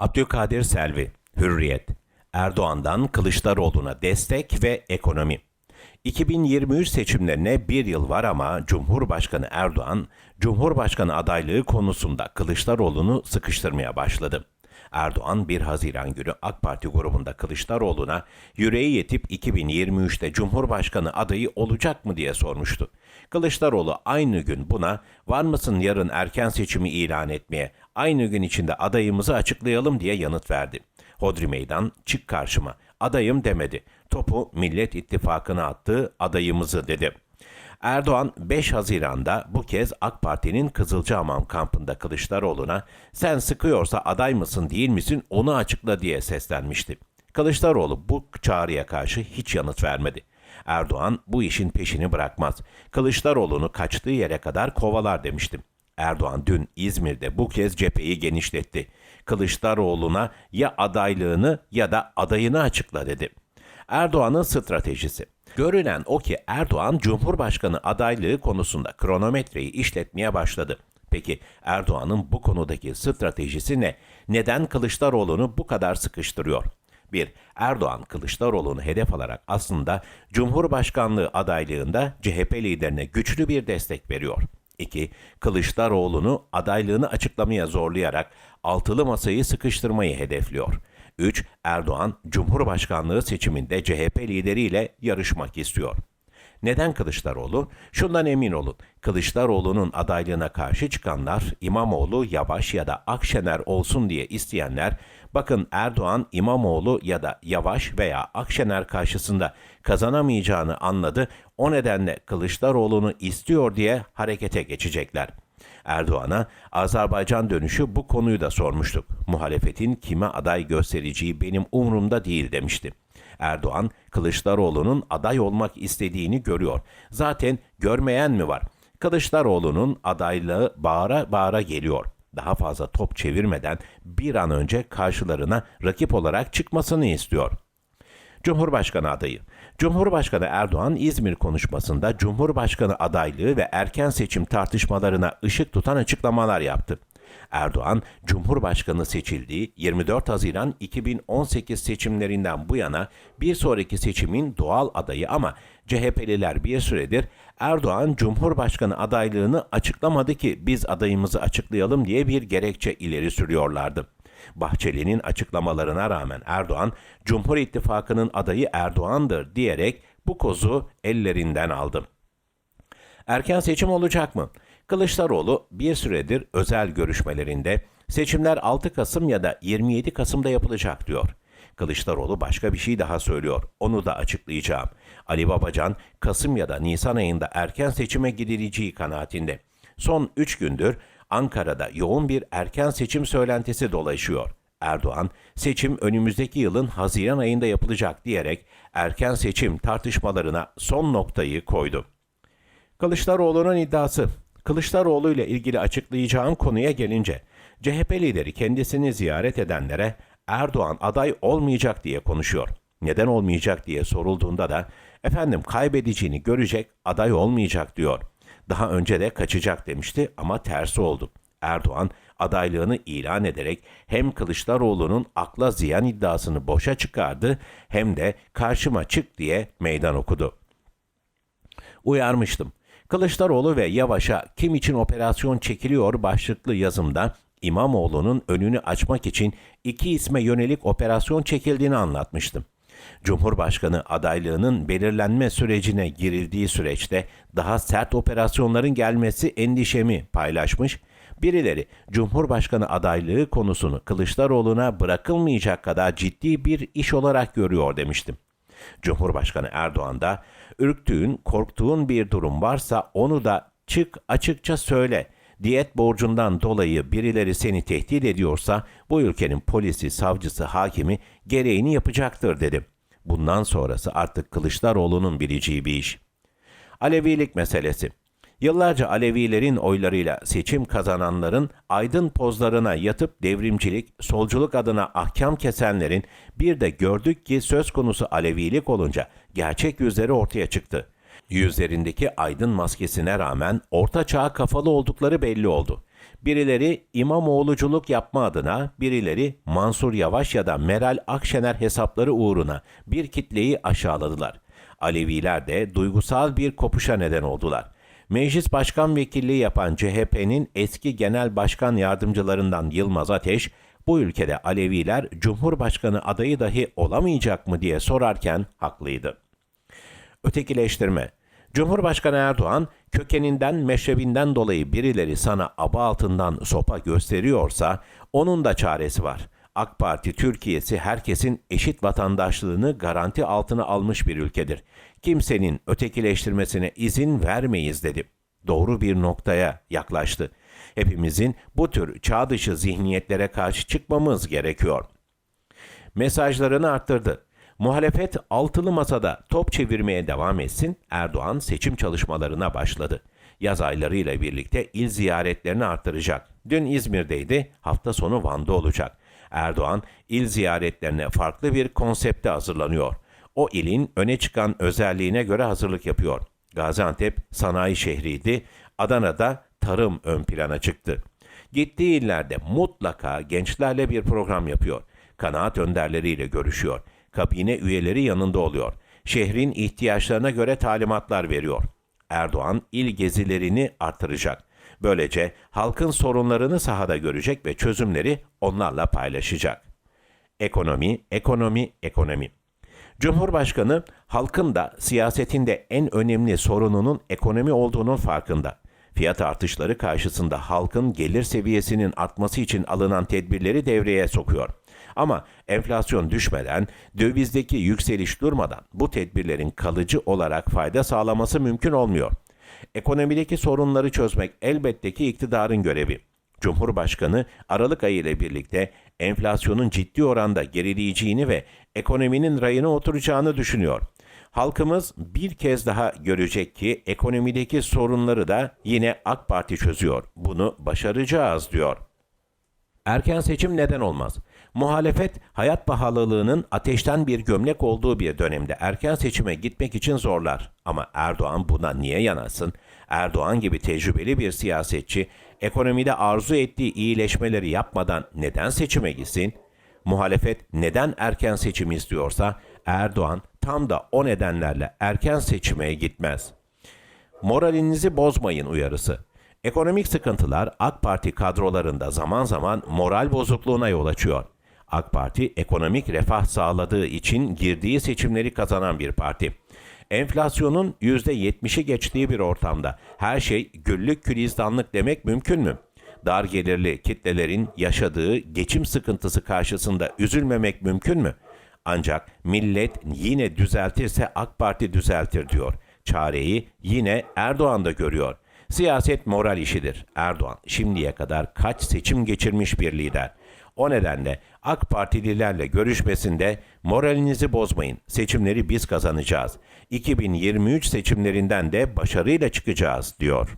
Abdülkadir Selvi, Hürriyet, Erdoğan'dan Kılıçdaroğlu'na destek ve ekonomi. 2023 seçimlerine bir yıl var ama Cumhurbaşkanı Erdoğan, Cumhurbaşkanı adaylığı konusunda Kılıçdaroğlu'nu sıkıştırmaya başladı. Erdoğan 1 Haziran günü AK Parti grubunda Kılıçdaroğlu'na yüreği yetip 2023'te Cumhurbaşkanı adayı olacak mı diye sormuştu. Kılıçdaroğlu aynı gün buna var mısın yarın erken seçimi ilan etmeye, aynı gün içinde adayımızı açıklayalım diye yanıt verdi. Hodri Meydan çık karşıma, adayım demedi. Topu Millet İttifakı'na attı, adayımızı dedi. Erdoğan 5 Haziran'da bu kez AK Parti'nin Kızılcahamam kampında Kılıçdaroğlu'na sen sıkıyorsa aday mısın değil misin onu açıkla diye seslenmişti. Kılıçdaroğlu bu çağrıya karşı hiç yanıt vermedi. Erdoğan bu işin peşini bırakmaz. Kılıçdaroğlu'nu kaçtığı yere kadar kovalar demiştim. Erdoğan dün İzmir'de bu kez cepheyi genişletti. Kılıçdaroğlu'na ya adaylığını ya da adayını açıkla dedi. Erdoğan'ın stratejisi. Görünen o ki Erdoğan Cumhurbaşkanı adaylığı konusunda kronometreyi işletmeye başladı. Peki Erdoğan'ın bu konudaki stratejisi ne? Neden Kılıçdaroğlu'nu bu kadar sıkıştırıyor? 1. Erdoğan Kılıçdaroğlu'nu hedef alarak aslında Cumhurbaşkanlığı adaylığında CHP liderine güçlü bir destek veriyor. 2. Kılıçdaroğlu'nu adaylığını açıklamaya zorlayarak altılı masayı sıkıştırmayı hedefliyor. 3. Erdoğan Cumhurbaşkanlığı seçiminde CHP lideriyle yarışmak istiyor. Neden Kılıçdaroğlu? Şundan emin olun. Kılıçdaroğlu'nun adaylığına karşı çıkanlar İmamoğlu, Yavaş ya da Akşener olsun diye isteyenler bakın Erdoğan İmamoğlu ya da Yavaş veya Akşener karşısında kazanamayacağını anladı. O nedenle Kılıçdaroğlu'nu istiyor diye harekete geçecekler. Erdoğan'a Azerbaycan dönüşü bu konuyu da sormuştuk. Muhalefetin kime aday göstereceği benim umurumda değil demişti. Erdoğan, Kılıçdaroğlu'nun aday olmak istediğini görüyor. Zaten görmeyen mi var? Kılıçdaroğlu'nun adaylığı bağıra bağıra geliyor. Daha fazla top çevirmeden bir an önce karşılarına rakip olarak çıkmasını istiyor. Cumhurbaşkanı adayı. Cumhurbaşkanı Erdoğan İzmir konuşmasında Cumhurbaşkanı adaylığı ve erken seçim tartışmalarına ışık tutan açıklamalar yaptı. Erdoğan, Cumhurbaşkanı seçildiği 24 Haziran 2018 seçimlerinden bu yana bir sonraki seçimin doğal adayı ama CHP'liler bir süredir Erdoğan Cumhurbaşkanı adaylığını açıklamadı ki biz adayımızı açıklayalım diye bir gerekçe ileri sürüyorlardı. Bahçeli'nin açıklamalarına rağmen Erdoğan, Cumhur İttifakı'nın adayı Erdoğan'dır diyerek bu kozu ellerinden aldı. Erken seçim olacak mı? Kılıçdaroğlu bir süredir özel görüşmelerinde seçimler 6 Kasım ya da 27 Kasım'da yapılacak diyor. Kılıçdaroğlu başka bir şey daha söylüyor. Onu da açıklayacağım. Ali Babacan Kasım ya da Nisan ayında erken seçime gidileceği kanaatinde. Son 3 gündür Ankara'da yoğun bir erken seçim söylentisi dolaşıyor. Erdoğan, seçim önümüzdeki yılın Haziran ayında yapılacak diyerek erken seçim tartışmalarına son noktayı koydu. Kılıçdaroğlu'nun iddiası. Kılıçdaroğlu ile ilgili açıklayacağım konuya gelince, CHP lideri kendisini ziyaret edenlere Erdoğan aday olmayacak diye konuşuyor. Neden olmayacak diye sorulduğunda da efendim kaybedeceğini görecek aday olmayacak diyor. Daha önce de kaçacak demişti ama tersi oldu. Erdoğan adaylığını ilan ederek hem Kılıçdaroğlu'nun akla ziyan iddiasını boşa çıkardı hem de karşıma çık diye meydan okudu. Uyarmıştım. Kılıçdaroğlu ve Yavaş'a kim için operasyon çekiliyor başlıklı yazımda İmamoğlu'nun önünü açmak için iki isme yönelik operasyon çekildiğini anlatmıştım. Cumhurbaşkanı adaylığının belirlenme sürecine girildiği süreçte daha sert operasyonların gelmesi endişemi paylaşmış, birileri Cumhurbaşkanı adaylığı konusunu Kılıçdaroğlu'na bırakılmayacak kadar ciddi bir iş olarak görüyor demiştim. Cumhurbaşkanı Erdoğan da ürktüğün, korktuğun bir durum varsa onu da çık açıkça söyle. Diyet borcundan dolayı birileri seni tehdit ediyorsa bu ülkenin polisi, savcısı, hakimi gereğini yapacaktır dedim. Bundan sonrası artık Kılıçdaroğlu'nun bileceği bir iş. Alevilik meselesi. Yıllarca Alevilerin oylarıyla seçim kazananların aydın pozlarına yatıp devrimcilik, solculuk adına ahkam kesenlerin bir de gördük ki söz konusu Alevilik olunca gerçek yüzleri ortaya çıktı. Yüzlerindeki aydın maskesine rağmen orta çağ kafalı oldukları belli oldu. Birileri İmamoğluculuk yapma adına, birileri Mansur Yavaş ya da Meral Akşener hesapları uğruna bir kitleyi aşağıladılar. Aleviler de duygusal bir kopuşa neden oldular. Meclis Başkan Vekilliği yapan CHP'nin eski genel başkan yardımcılarından Yılmaz Ateş, bu ülkede Aleviler Cumhurbaşkanı adayı dahi olamayacak mı diye sorarken haklıydı. Ötekileştirme. Cumhurbaşkanı Erdoğan kökeninden meşrebinden dolayı birileri sana aba altından sopa gösteriyorsa onun da çaresi var. AK Parti Türkiye'si herkesin eşit vatandaşlığını garanti altına almış bir ülkedir. Kimsenin ötekileştirmesine izin vermeyiz dedi. Doğru bir noktaya yaklaştı. Hepimizin bu tür çağ dışı zihniyetlere karşı çıkmamız gerekiyor mesajlarını arttırdı. Muhalefet altılı masada top çevirmeye devam etsin, Erdoğan seçim çalışmalarına başladı. Yaz aylarıyla birlikte il ziyaretlerini arttıracak. Dün İzmir'deydi, hafta sonu Van'da olacak. Erdoğan il ziyaretlerine farklı bir konsepte hazırlanıyor. O ilin öne çıkan özelliğine göre hazırlık yapıyor. Gaziantep sanayi şehriydi, Adana'da tarım ön plana çıktı. Gittiği illerde mutlaka gençlerle bir program yapıyor. Kanaat önderleriyle görüşüyor. Kabine üyeleri yanında oluyor. Şehrin ihtiyaçlarına göre talimatlar veriyor. Erdoğan il gezilerini artıracak. Böylece halkın sorunlarını sahada görecek ve çözümleri onlarla paylaşacak. Ekonomi, ekonomi, ekonomi. Cumhurbaşkanı halkın da siyasetinde en önemli sorununun ekonomi olduğunun farkında. Fiyat artışları karşısında halkın gelir seviyesinin artması için alınan tedbirleri devreye sokuyor. Ama enflasyon düşmeden, dövizdeki yükseliş durmadan bu tedbirlerin kalıcı olarak fayda sağlaması mümkün olmuyor. Ekonomideki sorunları çözmek elbette ki iktidarın görevi. Cumhurbaşkanı Aralık ayı ile birlikte enflasyonun ciddi oranda gerileyeceğini ve ekonominin rayına oturacağını düşünüyor. Halkımız bir kez daha görecek ki ekonomideki sorunları da yine AK Parti çözüyor. Bunu başaracağız diyor. Erken seçim neden olmaz? Muhalefet hayat pahalılığının ateşten bir gömlek olduğu bir dönemde erken seçime gitmek için zorlar. Ama Erdoğan buna niye yanasın? Erdoğan gibi tecrübeli bir siyasetçi ekonomide arzu ettiği iyileşmeleri yapmadan neden seçime gitsin? Muhalefet neden erken seçim istiyorsa Erdoğan tam da o nedenlerle erken seçime gitmez. Moralinizi bozmayın uyarısı. Ekonomik sıkıntılar AK Parti kadrolarında zaman zaman moral bozukluğuna yol açıyor. AK Parti ekonomik refah sağladığı için girdiği seçimleri kazanan bir parti. Enflasyonun %70'i geçtiği bir ortamda her şey güllük külizdanlık demek mümkün mü? Dar gelirli kitlelerin yaşadığı geçim sıkıntısı karşısında üzülmemek mümkün mü? Ancak millet yine düzeltirse AK Parti düzeltir diyor. Çareyi yine Erdoğan da görüyor. Siyaset moral işidir. Erdoğan şimdiye kadar kaç seçim geçirmiş bir lider. O nedenle AK Partililerle görüşmesinde moralinizi bozmayın. Seçimleri biz kazanacağız. 2023 seçimlerinden de başarıyla çıkacağız diyor.